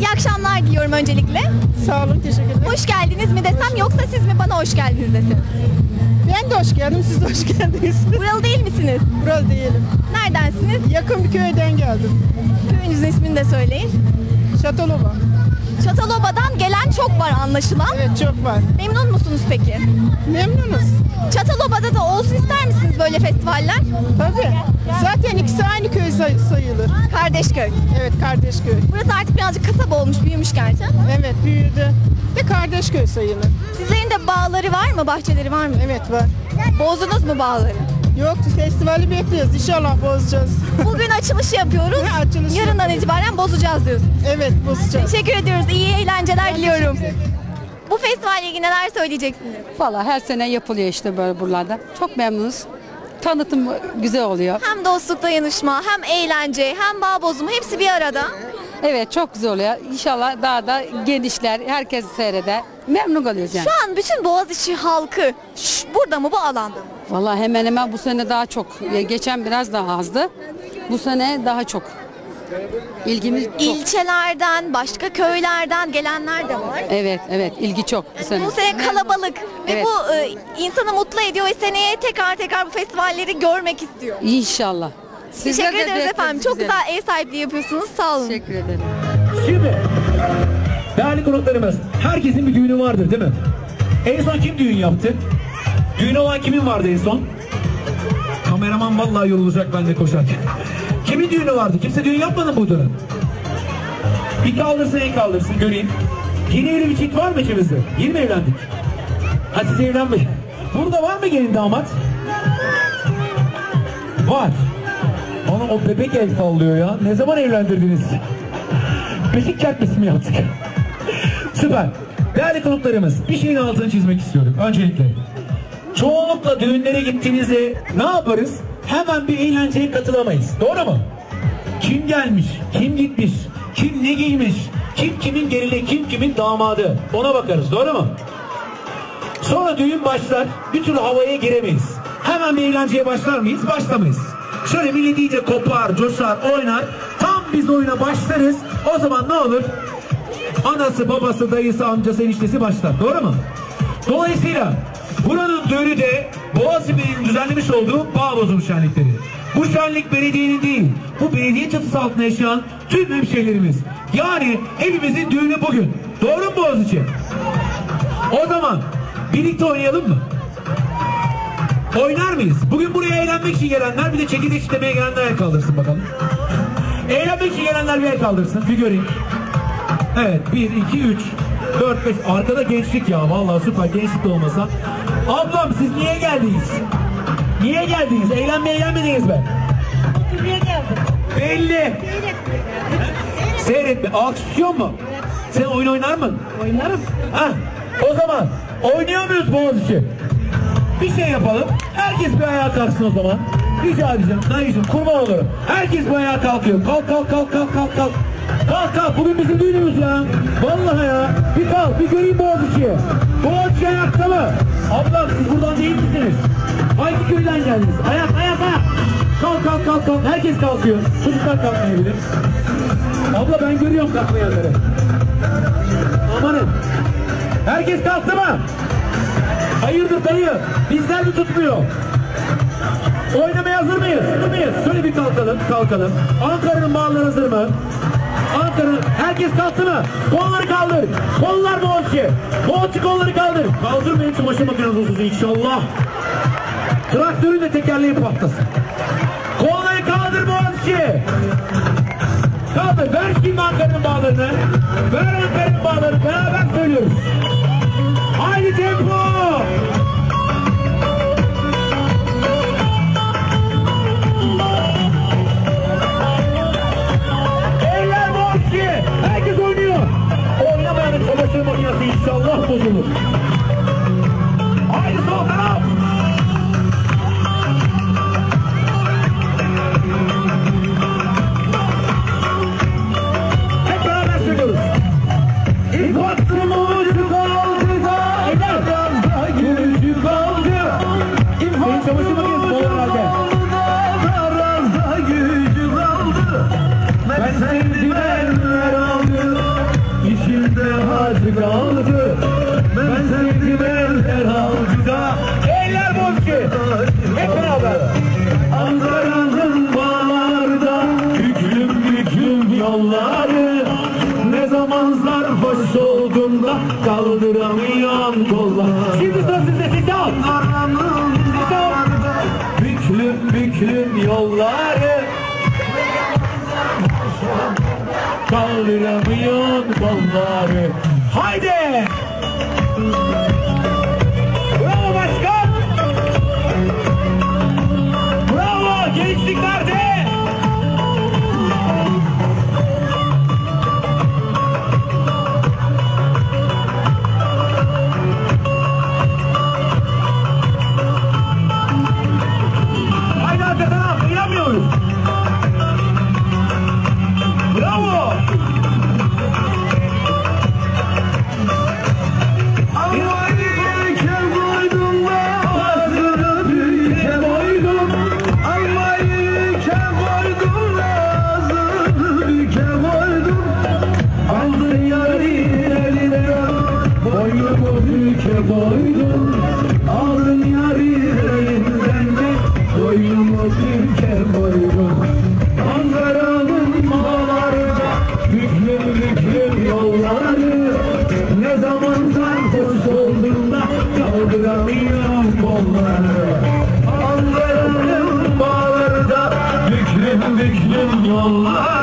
İyi akşamlar diliyorum öncelikle. Sağ olun, teşekkür ederim. Hoş geldiniz mi desem yoksa siz mi bana hoş geldiniz desem? Ben de hoş geldim, siz de hoş geldiniz. Buralı değil misiniz? Buralı değilim. Neredensiniz? Yakın bir köyden geldim. Köyünüzün ismini de söyleyin. Şatolova. Çataloba'dan gelen çok var anlaşılan. Evet, çok var. Memnun musunuz peki? Memnunuz. Çataloba'da da olsun ister misiniz böyle festivaller? Tabii. Zaten ikisi aynı köy say- sayılır. Kardeşköy. Evet, kardeş köy. Burası artık birazcık kasaba olmuş, büyümüş gerçi. Evet, büyüdü. De kardeş köy sayılır. Sizlerin de bağları var mı, bahçeleri var mı? Evet, var. Bozdunuz mu bağları? Yok, festivali bekliyoruz. İnşallah bozacağız. Bugün açılışı yapıyoruz. Ha, açılışı Yarından itibaren bozacağız diyorsun. evet, bozacağız. Teşekkür ediyoruz. İyi eğlenceler diliyorum. Bu festivalle ilgili neler söyleyeceksiniz? Valla her sene yapılıyor işte böyle buralarda. Çok memnunuz. Tanıtım güzel oluyor. Hem dostluk dayanışma, hem eğlence, hem bağ bozumu hepsi bir arada. Evet çok güzel oluyor. İnşallah daha da genişler. Herkes seyreder. Memnun kalıyoruz yani. Şu an bütün Boğaziçi halkı şş, burada mı bu alanda mı? Valla hemen hemen bu sene daha çok. Geçen biraz daha azdı. Bu sene daha çok. İlgimiz çok. İlçelerden, başka köylerden gelenler de var. Evet evet ilgi çok bu sene. Bu sene kalabalık ve Evet. bu e, insanı mutlu ediyor ve seneye tekrar tekrar bu festivalleri görmek istiyor. İnşallah. Sizler Teşekkür de ederiz bekleriz efendim. Çok güzel. güzel ev sahipliği yapıyorsunuz. Sağ olun. Teşekkür ederim. Şimdi değerli konuklarımız herkesin bir düğünü vardır değil mi? En son kim düğün yaptı? Düğün olan kimin vardı en son? Kameraman vallahi yorulacak bende koşarken. Kimin düğünü vardı? Kimse düğün yapmadı mı bu dönem? Bir kaldırsın en kaldırsın göreyim. Yeni evli bir çift var mı içimizde? Yeni mi evlendik? Ha siz evlenmeyin. Burada var mı gelin damat? Var. Ona o bebek el sallıyor ya. Ne zaman evlendirdiniz? Beşik kertmesi mi yaptık? Süper. Değerli konuklarımız bir şeyin altını çizmek istiyorum. Öncelikle. Çoğunlukla düğünlere gittiğinizde ne yaparız? Hemen bir eğlenceye katılamayız. Doğru mu? Kim gelmiş? Kim gitmiş? Kim ne giymiş? Kim kimin gelini? Kim kimin damadı? Ona bakarız. Doğru mu? Sonra düğün başlar. Bir türlü havaya giremeyiz. Hemen bir eğlenceye başlar mıyız? Başlamayız. Şöyle millet iyice kopar, coşar, oynar. Tam biz oyuna başlarız. O zaman ne olur? Anası, babası, dayısı, amcası, eniştesi başlar. Doğru mu? Dolayısıyla buranın düğünü de Boğaziçi Belediye'nin düzenlemiş olduğu bağ bozum şenlikleri. Bu şenlik belediyenin değil, bu belediye çatısı altında yaşayan tüm hemşehrilerimiz. Yani hepimizin düğünü bugün. Doğru mu Boğaziçi? O zaman birlikte oynayalım mı? Oynar mıyız? Bugün buraya eğlenmek için gelenler bir de çekirdek çitlemeye gelenler el kaldırsın bakalım. Eğlenmek için gelenler bir el kaldırsın. Bir göreyim. Evet 1, 2, 3, 4, 5. Arkada gençlik ya. Vallahi süper gençlik de olmasa. Ablam siz niye geldiniz? Niye geldiniz? Eğlenmeye gelmediniz mi? Niye geldin? Belli. Seyretme. Aksiyon mu? Sen oyun oynar mısın? Oynarım. Ha, o zaman oynuyor muyuz Boğaziçi? Bir şey yapalım. Herkes bir ayağa kalksın o zaman. Rica edeceğim. Dayıcım kurban olurum. Herkes bir ayağa kalkıyor. Kalk kalk kalk kalk kalk kalk. Kalk kalk bugün bizim düğünümüz ya. Vallahi ya. Bir kalk bir göreyim Boğaziçi'yi. Boğaziçi ayakta mı? Ablam siz buradan değil misiniz? Hangi köyden geldiniz? Ayak ayak ayak. Kalk kalk kalk kalk. Herkes kalkıyor. Çocuklar kalkmayabilir. Abla ben görüyorum kalkmayanları. Amanın. Herkes kalktı mı? Hayırdır dayı? Bizler mi tutmuyor? Oynamaya hazır mıyız? Hazır mıyız? Şöyle bir kalkalım, kalkalım. Ankara'nın bağları hazır mı? Ankara, herkes kalktı mı? Kolları kaldır. Kollar Boğaziçi. Boğaziçi kolları kaldır. Kaldır benim çamaşır makinesi olsun inşallah. Traktörün de tekerleği patlasın. Kolları kaldır Boğaziçi. Kaldır. Ver şimdi Ankara'nın bağlarını. Ver Ankara'nın bağlarını. Beraber söylüyoruz. Haydi tempo. koltuğumda kaldıramıyorum kollar. Şimdi sıra sizde Sitan. Büklüm büklüm yolları kaldıramıyorum kolları. Haydi. Paulo! your love.